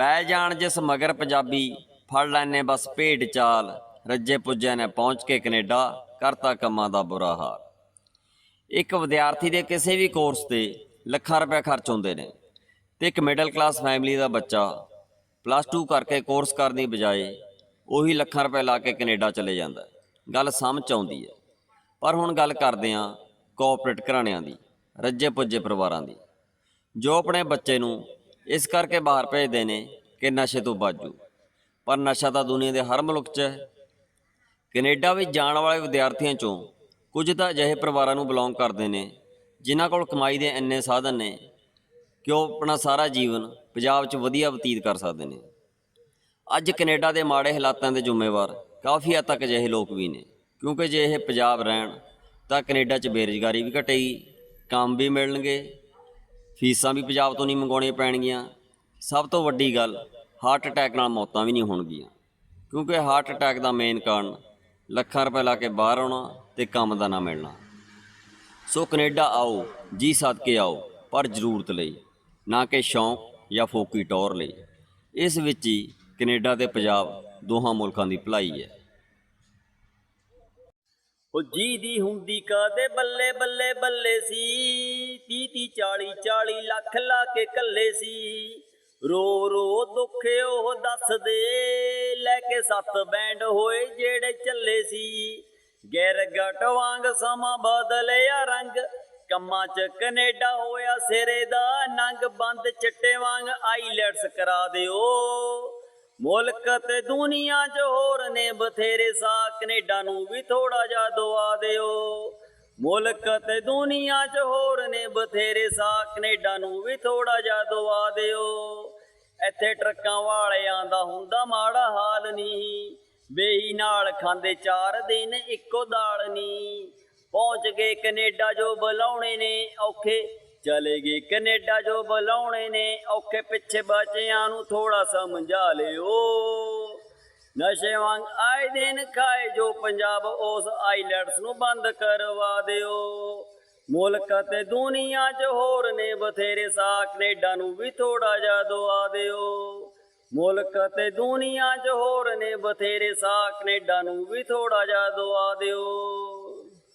ਪੈ ਜਾਣ ਜਿਸ ਮਗਰ ਪੰਜਾਬੀ ਫੜ ਲੈਨੇ ਬਸ ਭੇਡ ਚਾਲ। ਰੱਜੇ ਪੁੱਜੇ ਨੇ ਪਹੁੰਚ ਕੇ ਕੈਨੇਡਾ, ਕਰਤਾ ਕੰਮਾਂ ਦਾ ਬੁਰਾ ਹਾਲ। ਇੱਕ ਵਿਦਿਆਰਥੀ ਦੇ ਕਿਸੇ ਵੀ ਕੋਰਸ ਤੇ ਲੱਖਾਂ ਰੁਪਏ ਖਰਚ ਹੁੰਦੇ ਨੇ ਤੇ ਇੱਕ ਮਿਡਲ ਕਲਾਸ ਫੈਮਿਲੀ ਦਾ ਬੱਚਾ ਪਲੱਸ 2 ਕਰਕੇ ਕੋਰਸ ਕਰਨ ਦੀ ਬਜਾਏ ਉਹੀ ਲੱਖਾਂ ਰੁਪਏ ਲਾ ਕੇ ਕੈਨੇਡਾ ਚਲੇ ਜਾਂਦਾ ਗੱਲ ਸਮਝ ਆਉਂਦੀ ਹੈ। ਪਰ ਹੁਣ ਗੱਲ ਕਰਦੇ ਹਾਂ ਕੋਆਪਰੇਟ ਘਰਾਣਿਆਂ ਦੀ, ਰੱਜੇ ਪੁੱਜੇ ਪਰਿਵਾਰਾਂ ਦੀ। ਜੋ ਆਪਣੇ ਬੱਚੇ ਨੂੰ ਇਸ ਕਰਕੇ ਬਾਹਰ ਭੇਜਦੇ ਨੇ ਕਿ ਨਸ਼ੇ ਤੋਂ ਬਾਜੂ। ਪਰ ਨਸ਼ਾ ਤਾਂ ਦੁਨੀਆ ਦੇ ਹਰ ਮੁਲਕ 'ਚ ਹੈ। ਕੈਨੇਡਾ ਵਿੱਚ ਜਾਣ ਵਾਲੇ ਵਿਦਿਆਰਥੀਆਂ ਚੋਂ ਕੁਝ ਤਾਂ ਅਜਿਹੇ ਪਰਿਵਾਰਾਂ ਨੂੰ ਬਿਲੋਂਗ ਕਰਦੇ ਨੇ, ਜਿਨ੍ਹਾਂ ਕੋਲ ਕਮਾਈ ਦੇ ਇੰਨੇ ਸਾਧਨ ਨੇ ਕਿ ਉਹ ਆਪਣਾ ਸਾਰਾ ਜੀਵਨ ਪੰਜਾਬ 'ਚ ਵਧੀਆ ਬਤੀਤ ਕਰ ਸਕਦੇ ਨੇ। ਅੱਜ ਕੈਨੇਡਾ ਦੇ ਮਾੜੇ ਹਾਲਾਤਾਂ ਦੇ ਜ਼ਿੰਮੇਵਾਰ ਕਾਫੀ ਹੱਦ ਤੱਕ ਅਜਿਹੇ ਲੋਕ ਵੀ ਨੇ, ਕਿਉਂਕਿ ਜੇ ਇਹ ਪੰਜਾਬ ਰਹਿਣ ਤਾਂ ਕੈਨੇਡਾ 'ਚ ਬੇਰੁਜ਼ਗਾਰੀ ਵੀ ਘਟੇਗੀ, ਕੰਮ ਵੀ ਮਿਲਣਗੇ ਫੀਸਾਂ ਵੀ ਪੰਜਾਬ ਤੋਂ ਨਹੀਂ ਮੰਗਾਉਣੀਆਂ ਪੈਣਗੀਆਂ। ਸਭ ਤੋਂ ਵੱਡੀ ਗੱਲ ਹਾਰਟ ਅਟੈਕ ਨਾਲ ਮੌਤਾਂ ਵੀ ਨਹੀਂ ਹੋਣਗੀਆਂ। ਕਿਉਂਕਿ ਹਾਰਟ ਅਟੈਕ ਦਾ ਮੇਨ ਕਾਰਨ ਲੱਖਾਂ ਰੁਪਏ ਲਾ ਕੇ ਬਾਹਰ ਆਉਣਾ ਤੇ ਕੰਮ ਦਾ ਨਾ ਮਿਲਣਾ। ਸੋ ਕੈਨੇਡਾ ਆਓ, ਜੀ ਸਦਕੇ ਆਓ, ਪਰ ਜ਼ਰੂਰਤ ਲਈ, ਨਾ ਕਿ ਸ਼ੌਂਕ ਜਾਂ ਫੋਕੀ ਟੌਰ ਲਈ। ਇਸ ਵਿੱਚ ਹੀ ਕੈਨੇਡਾ ਤੇ ਪੰਜਾਬ ਦੋਹਾਂ ਮੁਲਕਾਂ ਦੀ ਭਲਾਈ ਹੈ। ਉਹ ਜੀ ਦੀ ਹੁੰਦੀ ਕਾਦੇ ਬੱਲੇ ਬੱਲੇ ਬੱਲੇ ਸੀ? 30 30 40 40 ਲੱਖ ਲਾ ਕੇ ਕੱਲੇ ਸੀ। ਰੋ ਰੋ ਦੁੱਖੇ ਉਹ ਦੱਸਦੇ, ਲੈ ਕੇ ਸੱਤ ਬੈਂਡ ਹੋਏ ਜਿਹੜੇ ਚੱਲੇ ਸੀ। ਗਰਗਟ ਵਾਂਗ ਸਮਾਂ ਬਦਲਿਆ ਰੰਗ, ਕੰਮਾਂ ਚ ਕੈਨੇਡਾ ਹੋਇਆ ਸਿਰੇ ਦਾ ਨੰਗ, ਬੰਦ ਚਿੱਟੇ ਵਾਂਗ ਆਈਲੈਟਸ ਕਰਾ ਦਿਓ। ਮੁਲਕ ਤੇ ਦੁਨੀਆ 'ਚ ਹੋਰ ਨੇ ਬਥੇਰੇ ਸਾ ਕੈਨੇਡਾ ਨੂੰ ਵੀ ਥੋੜਾ ਜਿਹਾ ਦਵਾ ਦਿਓ। ਮੁਲਕ ਤੇ ਦੁਨੀਆ 'ਚ ਹੋਰ ਨੇ ਬਥੇਰੇ ਸਾ ਕੈਨੇਡਾ ਨੂੰ ਵੀ ਥੋੜਾ ਜਿਹਾ ਦਵਾ ਦਿਓ। ਇੱਥੇ ਟਰੱਕਾਂ ਵਾਲਿਆਂ ਦਾ ਹੁੰਦਾ ਮਾੜਾ ਹਾਲ ਨਹੀਂ। ਬੇਈ ਨਾਲ ਖਾਂਦੇ ਚਾਰ ਦਿਨ, ਇੱਕੋ ਦਾਲ ਨਹੀਂ। ਪਹੁੰਚ ਗਏ ਕੈਨੇਡਾ ਜੋ ਬੁਲਾਉਣੇ ਨੇ, ਔਖੇ ਚਲੇ ਗਏ ਕੈਨੇਡਾ ਜੋ ਬੁਲਾਉਣੇ ਨੇ, ਔਖੇ ਪਿੱਛੇ ਬੱਚਿਆਂ ਨੂੰ ਥੋੜਾ ਸਮਝਾ ਲਿਓ। ਨਸ਼ੇ ਵਾਂਗ ਆਏ ਦਿਨ ਖਾਏ ਜੋ ਪੰਜਾਬ ਉਸ ਆਈਲੈਟਸ ਨੂੰ ਬੰਦ ਕਰਵਾ ਦਿਓ। ਮੁਲਕ ਤੇ ਦੁਨੀਆ 'ਚ ਹੋਰ ਨੇ ਬਥੇਰੇ ਸਾ ਕੈਨੇਡਾ ਨੂੰ ਵੀ ਥੋੜਾ ਜਿਹਾ ਦਵਾ ਦਿਓ। ਮੁਲਕ ਤੇ ਦੁਨੀਆ 'ਚ ਹੋਰ ਨੇ ਬਥੇਰੇ ਸਾ ਕੈਨੇਡਾ ਨੂੰ ਵੀ ਥੋੜਾ ਜਿਹਾ ਦਵਾ ਦਿਓ।